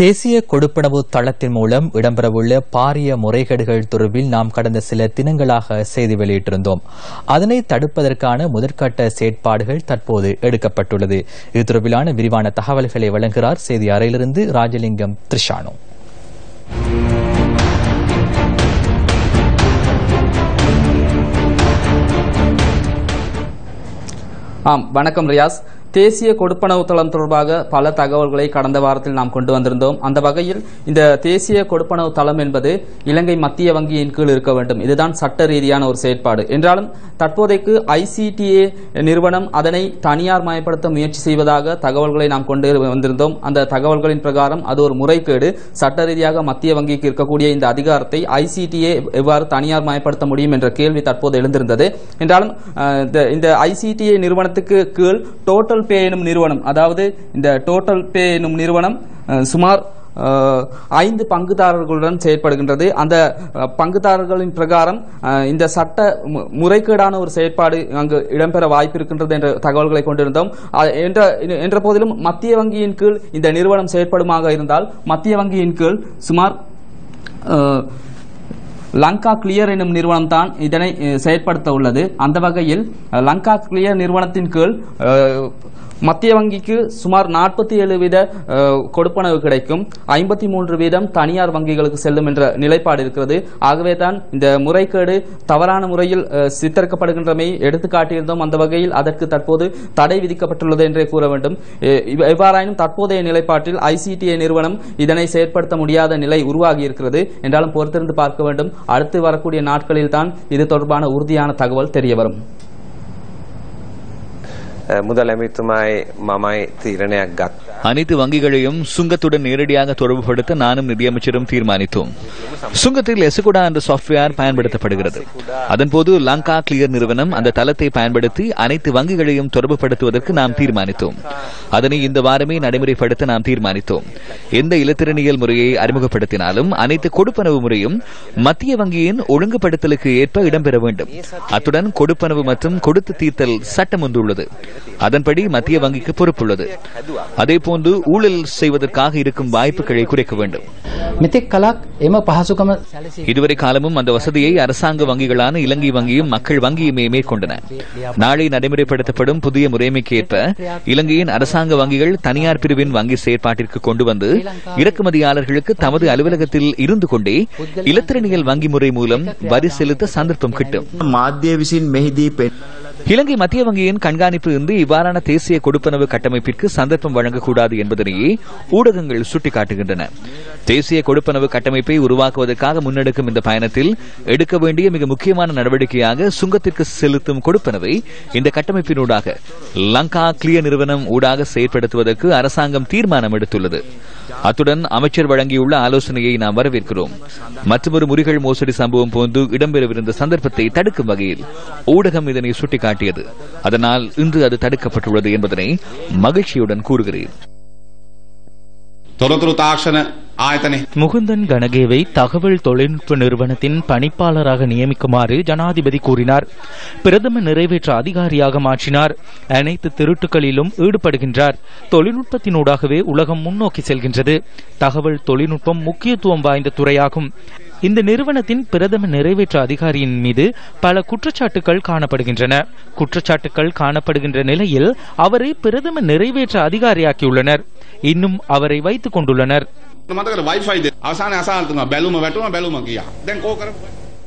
தேசிய கொடுப்பனவு தளத்தின் மூலம் இடம்பெறவுள்ள பாரிய முறைகேடுகள் தொடர்பில் நாம் கடந்த சில தினங்களாக செய்தி வெளியிட்டிருந்தோம். அதனை தடுப்பதற்கான முதற்கட்ட செயற்பாடுகள் தற்போது எடுக்கப்பட்டுள்ளது. இது தொடர்பிலான விரிவான தகவல்களை வழங்குகிறார் செய்தி அறையிலிருந்து ராஜலிங்கம் திரிஷானு. ஆம் வணக்கம் ரியாஸ். தேசிய கொடுப்பனவு தளம் தொடர்பாக பல தகவல்களை கடந்த வாரத்தில் நாம் கொண்டு வந்திருந்தோம். அந்த வகையில் இந்த தேசிய கொடுப்பனவு தளம் என்பது இலங்கை மத்திய வங்கியின் கீழ் இருக்க வேண்டும். இதுதான் சட்ட ரீதியான ஒரு செயற்பாடு. என்றாலும் தற்போதைக்கு ஐசிடிஏ நிறுவனம் அதனை தனியார் மயப்படுத்த முயற்சி செய்வதாக தகவல்களை நாம் கொண்டு வந்திருந்தோம். அந்த தகவல்களின் பிரகாரம் அது ஒரு முறைகேடு. சட்ட ரீதியாக மத்திய வங்கிக்கு இருக்கக்கூடிய இந்த அதிகாரத்தை ஐசிடிஏ எவ்வாறு தனியார் மயப்படுத்த முடியும் என்ற கேள்வி தற்போது எழுந்திருந்தது. என்றாலும் இந்த- இந்த ஐசிடிஏ நிறுவனத்துக்கு கீழ் டோட்டல் பே எனும் நிறுவனம் அதாவது இந்த டோட்டல் பே எனும் நிறுவனம் சுமார் ஐந்து பங்குதாரர்களுடன் செயற்படுகின்றது. அந்த பங்குதாரர்களின் பிரகாரம் இந்த சட்ட மு- முறைகேடான ஒரு செயற்பாடு அங்கு இடம்பெற வாய்ப்பு இருக்கின்றது என்ற தகவல்களை கொண்டிருந்தோம். என்ற என்ற போதிலும் மத்திய வங்கியின் கீழ் இந்த நிறுவனம் செயற்படுமாக இருந்தால் மத்திய வங்கியின் கீழ் சுமார் லங்கா கிளியர் எனும் நிறுவனம் தான் இதனை செயற்படுத்த உள்ளது. அந்த வகையில் லங்கா கிளியர் நிறுவனத்தின் கீழ் மத்திய வங்கிக்கு சுமார் நாற்பத்தி ஏழு வீத கொடுப்பனவு கிடைக்கும். ஐம்பத்தி மூன்று வீதம் தனியார் வங்கிகளுக்கு செல்லும் என்ற நிலைப்பாடு இருக்கிறது. ஆகவே தான் இந்த முறைகேடு தவறான முறையில் சித்தரிக்கப்படுகின்றமை எடுத்து காட்டியிருந்தோம் அந்த வகையில் அதற்கு தற்போது தடை விதிக்கப்பட்டுள்ளது என்றே கூற வேண்டும். எவ்வாறாயினும் தற்போதைய நிலைப்பாட்டில் ஐசிடிஐ நிறுவனம் இதனை செயற்படுத்த முடியாத நிலை உருவாகி இருக்கிறது என்றாலும் பொறுத்திருந்து பார்க்க வேண்டும். அடுத்து வரக்கூடிய நாட்களில் தான் இது தொடர்பான உறுதியான தகவல் தெரிய முதலமைத்துமாய் மமாய் தீர்ணයක් அனைத்து வங்கிகளையும் சுங்கத்துடன் நேரடியாக தொடர்புபடுத்த நானும் நிதியமைச்சரும் தீர்மானித்தோம். சுங்கத்தில் எசுகுடா என்ற சாப்ட்வேர் பயன்படுத்தப்படுகிறது. அதன்போது லங்கா கிளியர் நிறுவனம் அந்த தளத்தை பயன்படுத்தி அனைத்து வங்கிகளையும் தொடர்புபடுத்துவதற்கு நாம் தீர்மானித்தோம். அதனை இந்த வாரமே நடைமுறைப்படுத்த நாம் தீர்மானித்தோம். எந்த இலத்திரனியல் முறையை அறிமுகப்படுத்தினாலும் அனைத்து கொடுப்பனவு முறையும் மத்திய வங்கியின் ஒழுங்குபடுத்தலுக்கு ஏற்ப இடம்பெற வேண்டும். அத்துடன் கொடுப்பனவு மற்றும் கொடுத்து தீர்த்தல் சட்டம் வந்துள்ளது அதன்படி மத்திய வங்கிக்கு பொறுப்புள்ளது. அதேபோன்று ஊழல் செய்வதற்காக இருக்கும் வாய்ப்புகளை குறைக்க வேண்டும். கலாக் எம பஹசு இதுவரை காலமும் அந்த வசதியை அரசாங்க வங்கிகளான இலங்கை வங்கியும் மக்கள் வங்கியுமே மேற்கொண்டன. நாளை நடைமுறைப்படுத்தப்படும் புதிய முறைமைக்கு ஏற்ப இலங்கையின் அரசாங்க வங்கிகள் தனியார் பிரிவின் வங்கி செயற்பாட்டிற்கு கொண்டு வந்து இறக்குமதியாளர்களுக்கு தமது அலுவலகத்தில் இருந்து கொண்டே இலத்திரனியல் வங்கி முறை மூலம் வரி செலுத்த சந்தர்ப்பம் கிட்டும். இலங்கை மத்திய வங்கியின் கண்காணிப்பு இன்றி இவ்வாறான தேசிய கொடுப்பனவு கட்டமைப்பிற்கு சந்தர்ப்பம் வழங்கக்கூடாது என்பதனையே ஊடகங்கள் சுட்டிக்காட்டுகின்றன. தேசிய கொடுப்பனவு கட்டமைப்பை உருவாக்குவதற்காக முன்னெடுக்கும் இந்த பயணத்தில் எடுக்க வேண்டிய மிக முக்கியமான நடவடிக்கையாக சுங்கத்திற்கு செலுத்தும் கொடுப்பனவை இந்த கட்டமைப்பினூடாக லங்கா கிளிய நிறுவனம் ஊடாக செயற்படுத்துவதற்கு அரசாங்கம் தீர்மானம் எடுத்துள்ளது. அத்துடன் அமைச்சர் வழங்கியுள்ள ஆலோசனையை நாம் வரவேற்கிறோம். மற்றொரு முறிகள் மோசடி சம்பவம் போன்று இடம்பெறவிருந்த சந்தர்ப்பத்தை தடுக்கும் வகையில் ஊடகம் இதனை சுட்டிக்காட்டி காட்டியது. அதனால் இன்று அது தடுக்கப்பட்டுள்ளது என்பதனை மகிழ்ச்சியுடன் கூறுகிறேன். முகுந்தன் கனகேவை தகவல் தொழில்நுட்ப நிறுவனத்தின் பணிப்பாளராக நியமிக்குமாறு ஜனாதிபதி கூறினார். பிரதமர் நிறைவேற்ற அதிகாரியாக மாற்றினார். அனைத்து திருட்டுகளிலும் ஈடுபடுகின்றார். தொழில்நுட்பத்தினூடாகவே உலகம் முன்னோக்கி செல்கின்றது. தகவல் தொழில்நுட்பம் முக்கியத்துவம் வாய்ந்த துறையாகும். இந்த நிறுவனத்தின் பிரதம நிறைவேற்ற அதிகாரியின் மீது பல குற்றச்சாட்டுகள் காணப்படுகின்றன. குற்றச்சாட்டுகள் காணப்படுகின்ற நிலையில் அவரை பிரதம நிறைவேற்ற அதிகாரியாக்கியுள்ளனர். இன்னும் அவரை வைத்துக் கொண்டுள்ளனர்.